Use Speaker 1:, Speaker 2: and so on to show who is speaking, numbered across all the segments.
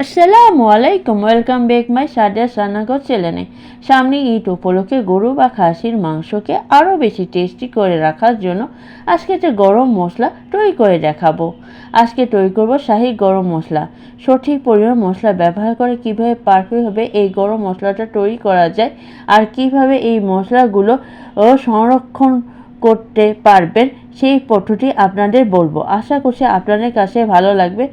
Speaker 1: আসসালামু আলাইকুম welcome back my Sadia Sanagar চ্যানেলে সামনে ঈদ উপলক্ষে গরু বা খাসির মাংসকে আরও বেশি টেস্টি করে রাখার জন্য আজকে যে গরম মশলা তৈরি করে দেখাবো আজকে তৈরি করব শাহি গরম মশলা সঠিক পরিমাণ মশলা ব্যবহার করে কীভাবে পারফেক্টভাবে এই গরম মশলাটা তৈরি করা যায় আর কীভাবে এই মশলাগুলো সংরক্ষণ করতে পারবেন, সেই পদ্ধতি আপনাদের বলব। আশা করছি আপনাদের কাছে ভালো লাগবে,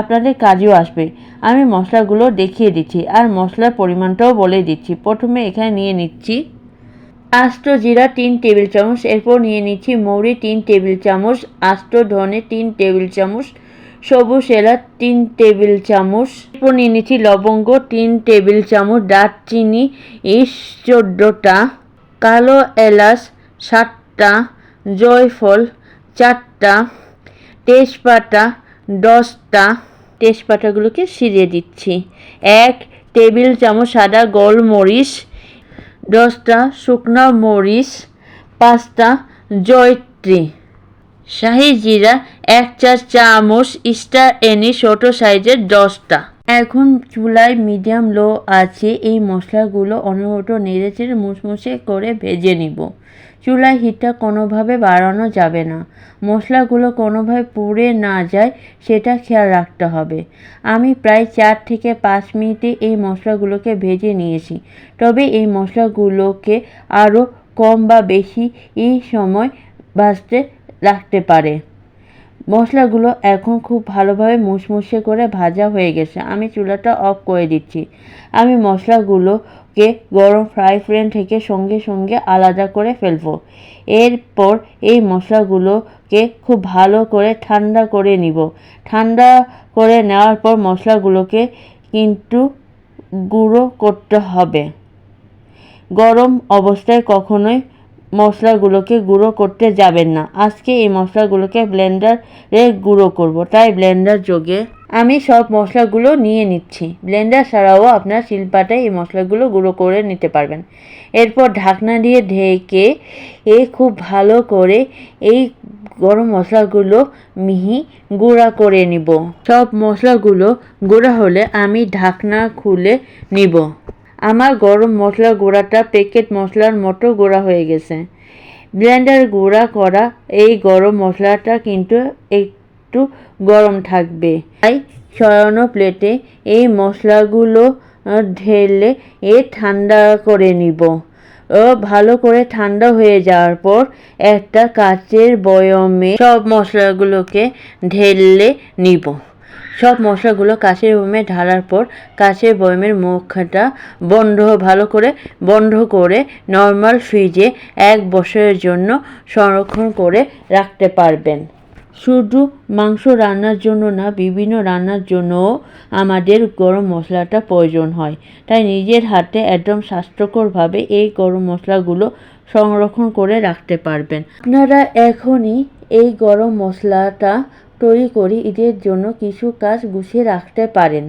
Speaker 1: আপনাদের কাজেও আসবে। আমি মশলাগুলো দেখিয়ে দিচ্ছি আর মশলার পরিমাণটাও বলে দিচ্ছি। প্রথমে এখানে নিয়ে নিচ্ছি আস্ত জিরা তিন টেবিল চামচ, এরপর নিয়ে নিচ্ছি মৌরি তিন টেবিল চামচ, আস্ত ধনে তিন টেবিল চামচ, সবুজ এলাচ তিন টেবিল চামচ, এরপর নিয়ে নিচ্ছি লবঙ্গ তিন টেবিল চামচ, দারচিনি ইস, চোদ্দোটা, কালো এলাচ সাতটা জয়ফল চারটা, তেজপাতা দশটা। তেজপাতাগুলোকে সিরিয়ে দিচ্ছি। এক টেবিল চামচ সাদা গোলমরিচ, দশটা শুকনো মরিচ, পাঁচটা জয়ত্রী। শাহি জিরা এক চা চামচ স্টার এনি ছোটো সাইজের দশটা। এখন চুলায় মিডিয়াম লো আছে, এই মশলাগুলো অনবরত নেড়ে চেড়ে মুসমুসে করে ভেজে নিব। চুলায় হিটটা কোনোভাবে বাড়ানো যাবে না। মশলাগুলো কোনোভাবে পুড়ে না যায়, সেটা খেয়াল রাখতে হবে। আমি প্রায় চার থেকে পাঁচ মিনিটে এই মশলাগুলোকে ভেজে নিয়েছি। তবে এই মশলাগুলোকে আরও কম বা বেশি এই সময় ভাজতে রাখতে পারে। মশলাগুলো এখন খুব ভালোভাবে মুসমুসে করে ভাজা হয়ে গেছে। আমি চুলাটা অফ করে দিচ্ছি। আমি মশলাগুলোকে গরম ফ্রাই প্যান থেকে সঙ্গে সঙ্গে আলাদা করে ফেলব। এরপর এই মশলাগুলোকে খুব ভালো করে ঠান্ডা করে নিব। ঠান্ডা করে নেওয়ার পর মশলাগুলোকে কিন্তু গুঁড়ো করতে হবে। গরম অবস্থায় কখনোই মশলাগুলোকে গুঁড়ো করতে যাবেন না। আজকে এই মশলাগুলোকে ব্লেন্ডারে গুঁড়ো করব। তাই ব্লেন্ডার যোগে আমি সব মশলাগুলো নিয়ে নিচ্ছি। ব্লেন্ডার ছাড়াও আপনার শিলপাটায় এই মশলাগুলো গুঁড়ো করে নিতে পারবেন। এরপর ঢাকনা দিয়ে ঢেকে এ খুব ভালো করে এই গরম মশলাগুলো মিহি গুঁড়া করে নিব। সব মশলাগুলো গুঁড়া হলে আমি ঢাকনা খুলে নিব। আমার গরম মশলা গুঁড়াটা প্যাকেট মশলার মতো গুঁড়া হয়ে গেছে। ব্লেন্ডার গুঁড়া করা এই গরম মশলাটা কিন্তু একটু গরম থাকবে। তাই সরানো প্লেটে এই মশলাগুলো ঢেলে এ ঠান্ডা করে নিব। ভালো করে ঠান্ডা হয়ে যাওয়ার পর একটা কাচের বয়মে সব মশলাগুলোকে ঢেলে নিব। সব মশলাগুলো কাঁচের বয়মে ঢালার পর কাঁচের বয়মের মুখটা বন্ধ, ভালো করে বন্ধ করে নর্মাল ফ্রিজে এক বছরের জন্য সংরক্ষণ করে রাখতে পারবেন। শুধু মাংস রান্নার জন্য না, বিভিন্ন রান্নার জন্যও আমাদের গরম মশলাটা প্রয়োজন হয়। তাই নিজের হাতে একদম স্বাস্থ্যকরভাবে এই গরম মশলাগুলো সংরক্ষণ করে রাখতে পারবেন। আপনারা এখনই এই গরম মশলাটা তৈরি করে, ঈদের জন্য কিছু কাজ গুছিয়ে রাখতে পারেন।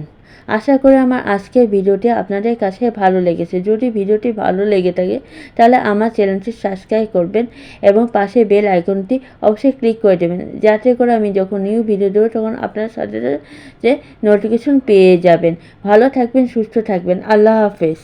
Speaker 1: আশা করি আমার আজকের ভিডিওটি আপনাদের কাছে ভালো লেগেছে। যদি ভিডিওটি ভালো লেগে থাকে, তাহলে আমার চ্যানেলটি সাবস্ক্রাইব করবেন এবং পাশে বেল আইকনটি অবশ্যই ক্লিক করে দেবেন। যাতে করে আমি যখন নিউ ভিডিও দেবো, তখন আপনার সাথে যে নোটিফিকেশন পেয়ে যাবেন। ভালো থাকবেন, সুস্থ থাকবেন। আল্লাহ হাফেজ।